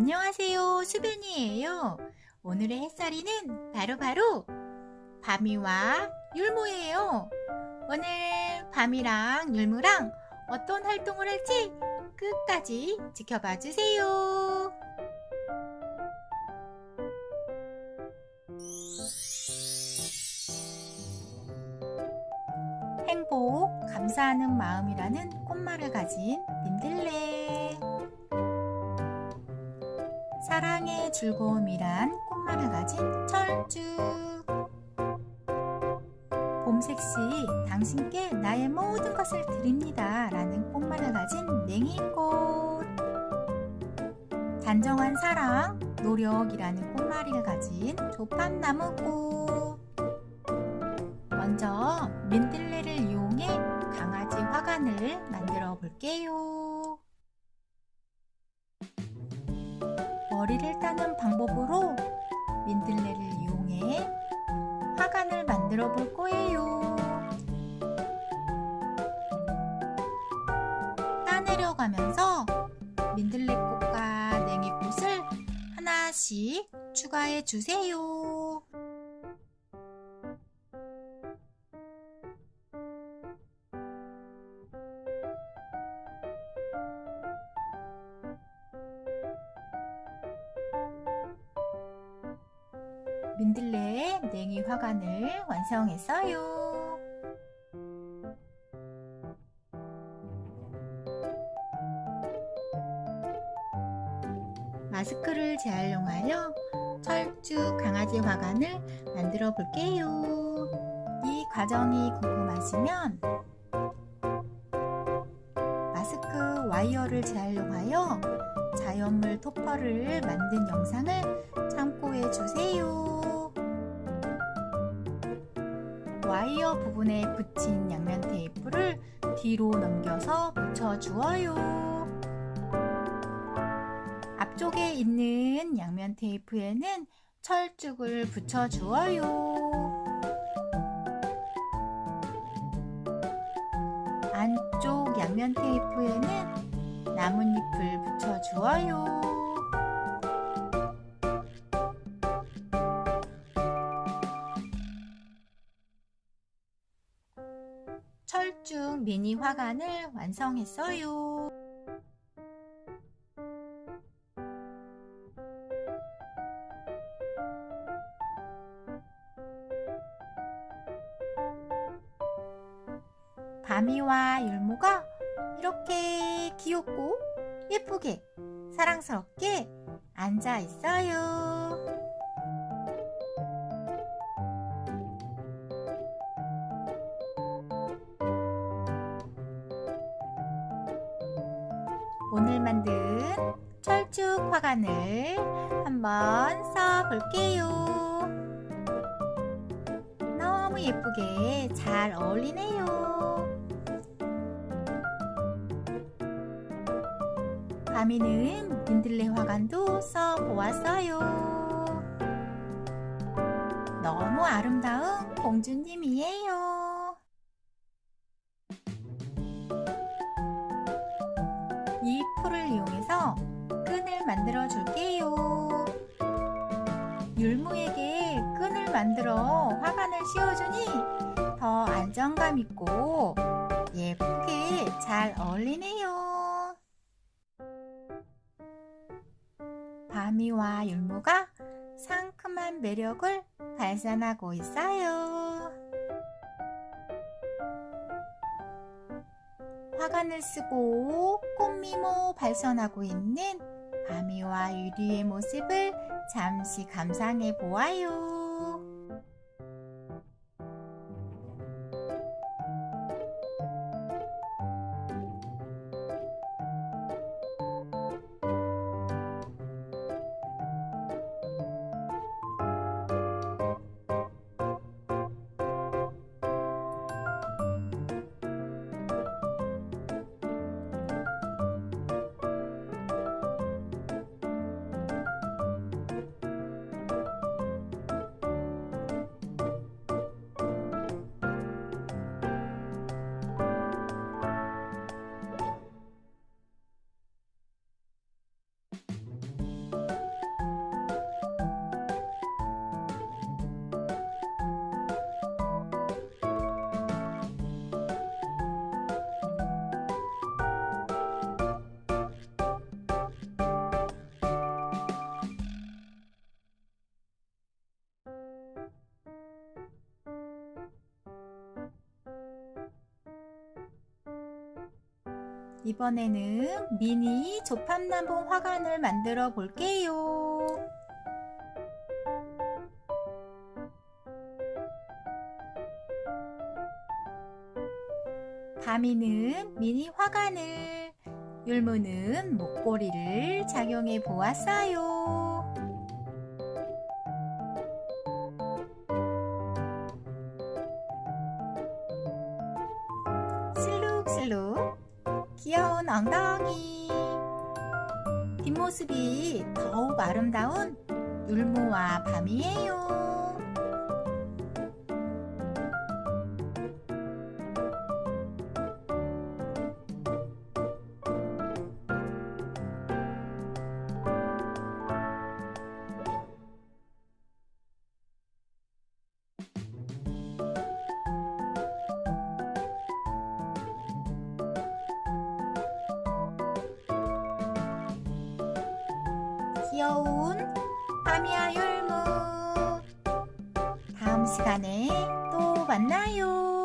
안녕하세요. 수변이에요. 오늘의 햇살이는 바로 바로 밤이와 율무예요. 오늘 밤이랑 율무랑 어떤 활동을 할지 끝까지 지켜봐 주세요. 행복, 감사하는 마음이라는 꽃말을 가진 사랑의 즐거움이란 꽃말을 가진 철쭉. 봄색시 당신께 나의 모든 것을 드립니다. 라는 꽃말을 가진 냉이꽃. 단정한 사랑, 노력이라는 꽃말을 가진 조팝나무꽃. 먼저 민들레를 이용해 강아지 화관을 만들어 볼게요. 머리를 따는 방법으로 민들레를 이용해 화관을 만들어 볼 거예요. 따내려가면서 민들레꽃과 냉이꽃을 하나씩 추가해 주세요. 민들레 냉이 화관을 완성했어요. 마스크를 재활용하여 철쭉 강아지 화관을 만들어 볼게요. 이 과정이 궁금하시면 마스크 와이어를 재활용하여 자연물 토퍼를 만든 영상을 참 고해 주세요. 와이어 부분에 붙인 양면 테이프를 뒤로 넘겨서 붙여 주어요. 앞쪽에 있는 양면 테이프에는 철쭉을 붙여 주어요. 안쪽 양면 테이프에는 나뭇잎을 붙여 주어요. 미니 화관을 완성했어요. 바미와 율무가 이렇게 귀엽고 예쁘게 사랑스럽게 앉아 있어요. 오늘 만든 철쭉 화관을 한번 써 볼게요. 너무 예쁘게 잘 어울리네요. 밤이는 민들레 화관도 써 보았어요. 너무 아름다운 공주님이에요. 줄게요. 율무에게 끈을 만들어 화관을 씌워주니 더 안정감 있고 예쁘게 잘 어울리네요. 바미와 율무가 상큼한 매력을 발산하고 있어요. 화관을 쓰고 꽃미모 발선하고 있는 바미와 유리의 모습을 잠시 감상해 보아요. 이번에는 미니 조팝나무 화관을 만들어 볼게요. 다미는 미니 화관을, 율무는 목걸이를 작용해 보았어요. 슬룩슬룩 귀여운 엉덩이 뒷모습이 더욱 아름다운 율무와 밤이에요. 귀여운 밤이야 율무 다음 시간에 또 만나요.